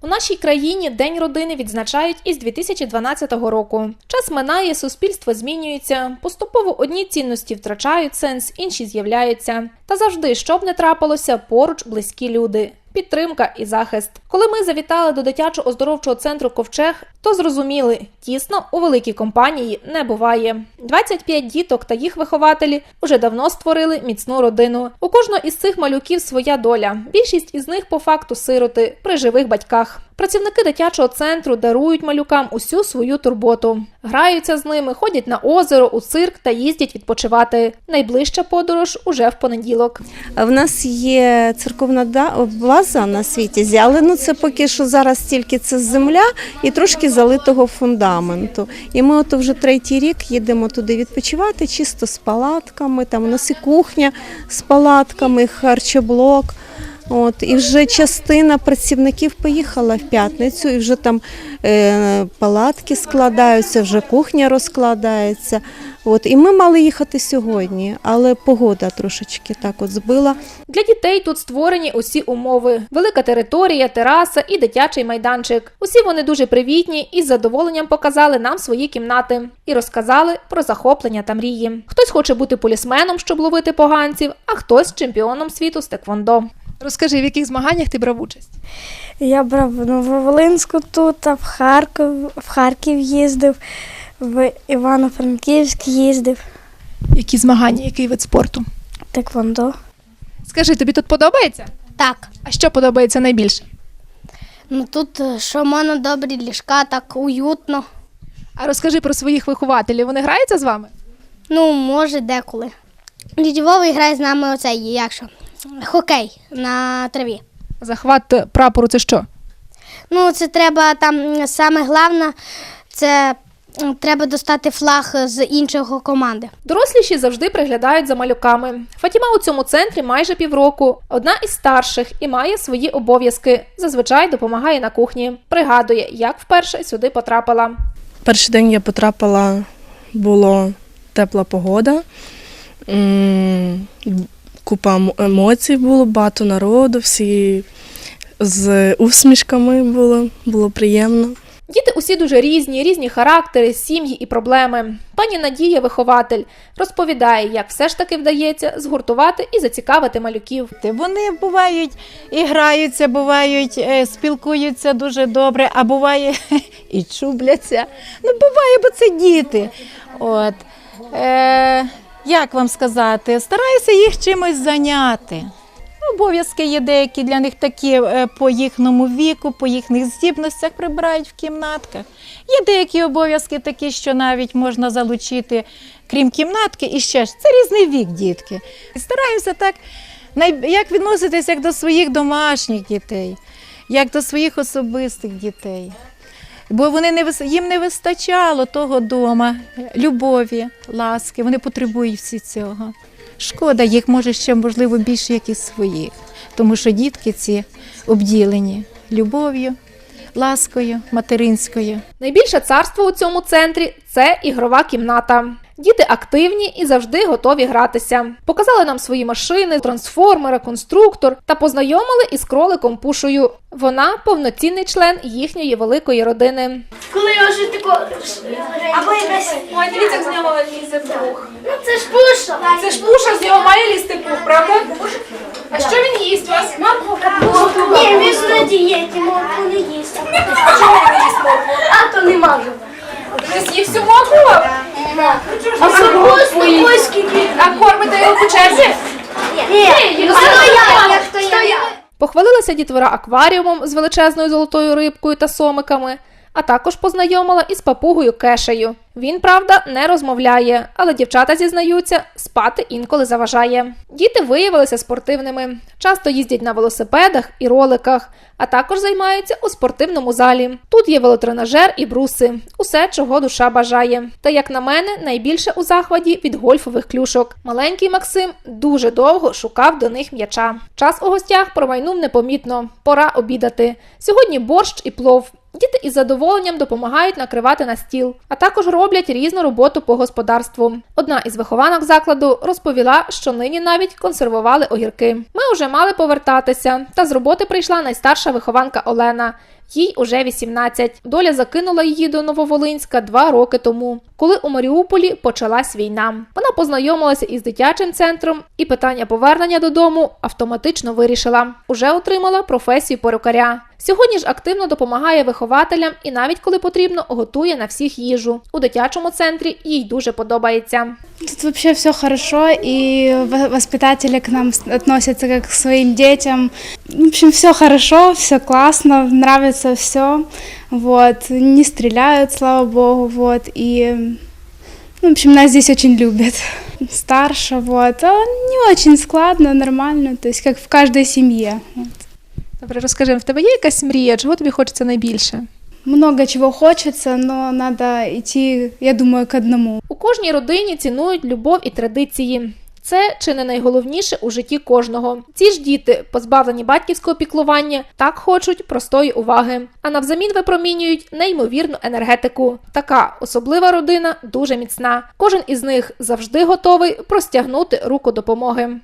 У нашій країні День родини відзначають із 2012 року. Час минає, суспільство змінюється. Поступово одні цінності втрачають сенс, інші з'являються. Та завжди, що б не трапилося, поруч близькі люди. Підтримка і захист. Коли ми завітали до дитячого оздоровчого центру Ковчег, то зрозуміли, тісно у великій компанії не буває. 25 діток та їх вихователі уже давно створили міцну родину. У кожного із цих малюків своя доля. Більшість із них по факту сироти при живих батьках. Працівники дитячого центру дарують малюкам усю свою турботу. Граються з ними, ходять на озеро, у цирк та їздять відпочивати. Найближча подорож уже в понеділок. В нас є церковна база на світі, але ну це поки що зараз тільки це земля і трошки залитого фундаменту. І ми от вже третій рік їдемо туди відпочивати, чисто з палатками. Там у нас і кухня з палатками, харчоблок. От і вже частина працівників поїхала в п'ятницю, і вже там е, палатки складаються, вже кухня розкладається. От і ми мали їхати сьогодні, але погода трошечки так от збила. Для дітей тут створені усі умови: велика територія, тераса і дитячий майданчик. Усі вони дуже привітні і з задоволенням показали нам свої кімнати і розказали про захоплення та мрії. Хтось хоче бути полісменом, щоб ловити поганців, а хтось чемпіоном світу з теквондо. Розкажи, в яких змаганнях ти брав участь? Я брав в Нововолинську тут, а в Харків, в Харків їздив, в Івано-Франківськ їздив, Які змагання, який вид спорту? Теквондо. Скажи, тобі тут подобається? Так. А що подобається найбільше? Ну тут е, що в мене добрі ліжка, так уютно. А розкажи про своїх вихователів. Вони граються з вами? Ну, може, деколи. Дідь грає з нами оцей, як що, хокей на траві. Захват прапору це що? Ну, це треба там саме головне, це треба достати флаг з іншого команди. Доросліші завжди приглядають за малюками. Фатіма у цьому центрі майже півроку. Одна із старших і має свої обов'язки. Зазвичай допомагає на кухні. Пригадує, як вперше сюди потрапила. Перший день я потрапила, було тепла погода, купа ем- емоцій було, багато народу, всі з усмішками було, було приємно. Діти усі дуже різні, різні характери, сім'ї і проблеми. Пані Надія, вихователь, розповідає, як все ж таки вдається згуртувати і зацікавити малюків. Вони бувають і граються, бувають, е, спілкуються дуже добре, а буває і чубляться. Ну, буває, бо це діти. От. Е, як вам сказати, стараюся їх чимось зайняти. Обов'язки є деякі для них такі е, по їхньому віку, по їхніх здібностях прибирають в кімнатках. Є деякі обов'язки такі, що навіть можна залучити, крім кімнатки, і ще ж це різний вік, дітки. І Стараємося так, як відноситись як до своїх домашніх дітей, як до своїх особистих дітей. Бо вони не їм не вистачало того дома, любові, ласки. Вони потребують всі цього. Шкода, їх може ще можливо більше, як і своїх, тому що дітки ці обділені любов'ю, ласкою, материнською. Найбільше царство у цьому центрі це ігрова кімната. Діти активні і завжди готові гратися. Показали нам свої машини, трансформера, конструктор та познайомили із кроликом Пушою. Вона повноцінний член їхньої великої родини. Коли я вже тако або якась Ой, дивіться, з нього лізе пух. ну це ж пуша. Це ж пуша, з нього має лізти пух, правда? А що він їсть у вас? Ні, він на дієті, морку не їсть. А то не можу. А кормите його по черзі? Ні. Похвалилася дітвора акваріумом з величезною золотою рибкою та сомиками, а також познайомила із папугою Кешею. Він, правда, не розмовляє, але дівчата зізнаються, спати інколи заважає. Діти виявилися спортивними, часто їздять на велосипедах і роликах, а також займаються у спортивному залі. Тут є велотренажер і бруси, усе, чого душа бажає. Та, як на мене, найбільше у захваті від гольфових клюшок. Маленький Максим дуже довго шукав до них м'яча. Час у гостях промайнув непомітно. Пора обідати. Сьогодні борщ і плов. Діти із задоволенням допомагають накривати на стіл, а також роблять різну роботу по господарству. Одна із вихованок закладу розповіла, що нині навіть консервували огірки. Ми вже мали повертатися, та з роботи прийшла найстарша вихованка Олена. Їй уже 18. Доля закинула її до Нововолинська два роки тому, коли у Маріуполі почалась війна. Вона познайомилася із дитячим центром і питання повернення додому автоматично вирішила. Уже отримала професію перукаря. Сьогодні ж активно допомагає вихователям і навіть коли потрібно, готує на всіх їжу. У дитячому центрі їй дуже подобається. Тут вообще все хорошо, и во- воспитатели к нам относятся как к своим детям. В общем, все хорошо, все классно, нравится все. Вот. Не стреляют, слава богу, вот. И, ну, в общем, нас здесь очень любят. Старше, вот. А не очень складно, нормально, то есть как в каждой семье. Вот. Добре, розкажи, в тебе є якась мрія? Чого тобі хочеться найбільше? Много чего хочется, но надо идти, я думаю, к одному. У кожній родині цінують любов і традиції. Це чи не найголовніше у житті кожного. Ці ж діти, позбавлені батьківського піклування, так хочуть простої уваги, а навзамін випромінюють неймовірну енергетику. Така особлива родина дуже міцна. Кожен із них завжди готовий простягнути руку допомоги.